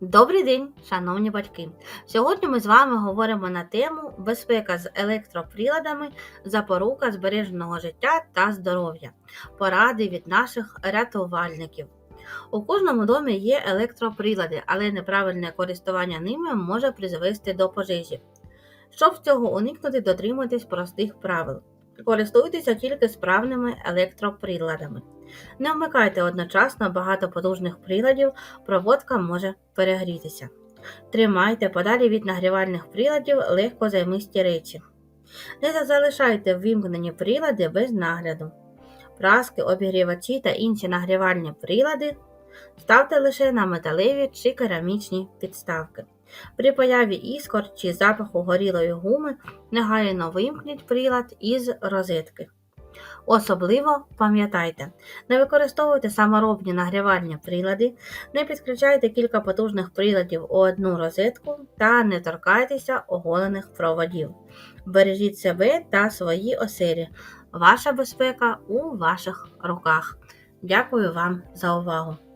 Добрий день, шановні батьки! Сьогодні ми з вами говоримо на тему безпека з електроприладами, запорука збереженого життя та здоров'я, поради від наших рятувальників. У кожному домі є електроприлади, але неправильне користування ними може призвести до пожежі. Щоб цього уникнути, дотримуйтесь простих правил. Користуйтеся тільки справними електроприладами. Не вмикайте одночасно багато потужних приладів, проводка може перегрітися. Тримайте подалі від нагрівальних приладів легкозаймисті речі. Не залишайте ввімкнені прилади без нагляду. Праски, обігрівачі та інші нагрівальні прилади ставте лише на металеві чи керамічні підставки. При появі іскор чи запаху горілої гуми негайно вимкніть прилад із розетки. Особливо пам'ятайте, не використовуйте саморобні нагрівальні прилади, не підключайте кілька потужних приладів у одну розетку та не торкайтеся оголених проводів. Бережіть себе та свої оселі. Ваша безпека у ваших руках. Дякую вам за увагу!